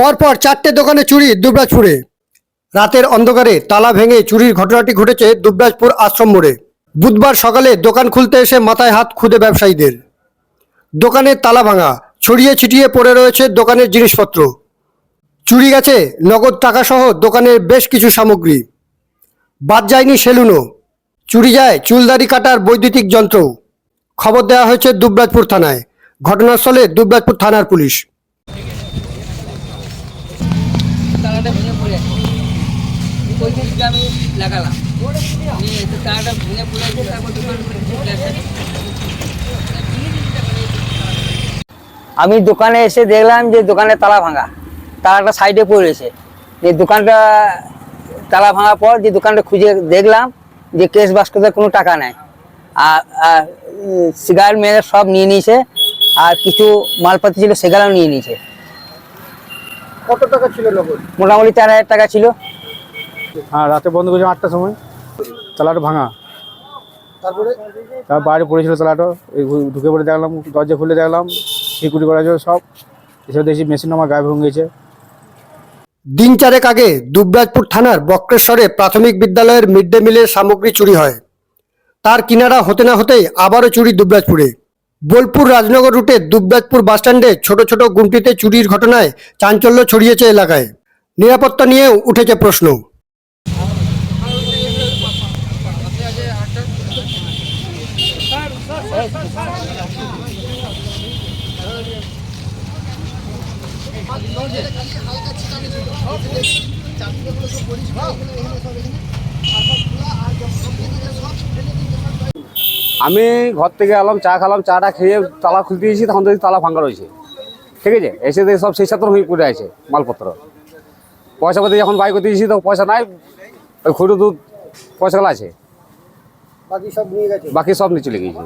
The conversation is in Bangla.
পরপর চারটে দোকানে চুরি দুবরাজপুরে। রাতের অন্ধকারে তালা ভেঙে চুরির ঘটনাটি ঘটেছে দুবরাজপুর আশ্রম মোড়ে। বুধবার সকালে দোকান খুলতে এসে মাথায় হাত খুদে ব্যবসায়ীদের। দোকানের তালা ভাঙা, ছড়িয়ে ছিটিয়ে পড়ে রয়েছে দোকানের জিনিসপত্র। চুরি গেছে নগদ টাকা সহ দোকানের বেশ কিছু সামগ্রী। বাদ যায়নি সেলুনও। চুরি যায় চুলদারি কাটার বৈদ্যুতিক যন্ত্র খবর দেওয়া হয়েছে দুবরাজপুর থানায়। ঘটনাস্থলে দুবরাজপুর থানার পুলিশ। তালাটা ভেঙে পড়ে আছে। ওই দিকটা আমি লাগালাম। নিয়ে ভেঙে পড়ে আছে, তারপর দোকান আমি দোকানে এসে দেখলাম যে দোকানে তালা ভাঙা। তালাটা সাইডে পড়েছে যে দোকানটা তালা ভাঙার পর যে দোকানটা খুঁজে দেখলাম যে কেস বাস্কতে কোনো টাকা নেই। আর আর সিগারেট মেরে সব নিয়ে নিয়েছে। আর কিছু মালপাতি ছিল সেগুলোও নিয়ে নিয়েছে। কত টাকা ছিল নগদ? মোটামুটি চার হাজার টাকা ছিল। হ্যাঁ রাতে বন্ধ করেছিলাম আটটার সময়। তালাটা ভাঙা। তারপরে? তার বাইরে পড়েছিল তালাটা। এই ঢুকে পড়ে দেখলাম দরজা খুলে দেখলাম সিকিউরিটি করা ছিল সব। এসব দেখছি মেশিন আমার গায়ে হয়ে গেছে। দিন চারেক আগে দুবরাজপুর থানার বক্রেশ্বরে প্রাথমিক বিদ্যালয়ের মিড ডে মিলের সামগ্রী চুরি হয়। তার কিনারা হতে না হতেই আবারও চুরি দুবরাজপুরে। বোলপুর রাজনগর রুটে দুবরাজপুর বাসস্ট্যান্ডে ছোট ছোট গুমটিতে চুরির ঘটনায় চাঞ্চল্য ছড়িয়েছে এলাকায়। নিরাপত্তা নিয়েও উঠেছে প্রশ্ন। আমি ঘর থেকে এলাম চা খেলাম চাটা খেয়ে তালা খুলতে দিয়েছি তখন দেখি তালা ভাঙা রয়েছে। ঠিক আছে? এসে দেখি সব সেই সাথে হয়ে পড়ে আছে মালপত্র। পয়সা পাতি যখন বাই করতে দিয়েছি তখন পয়সা নাই ওই খুঁড়ো দুধ পয়সাগুলো আছে। বাকি সব নিয়ে গেছে? বাকি সব নিয়ে চলে গিয়েছে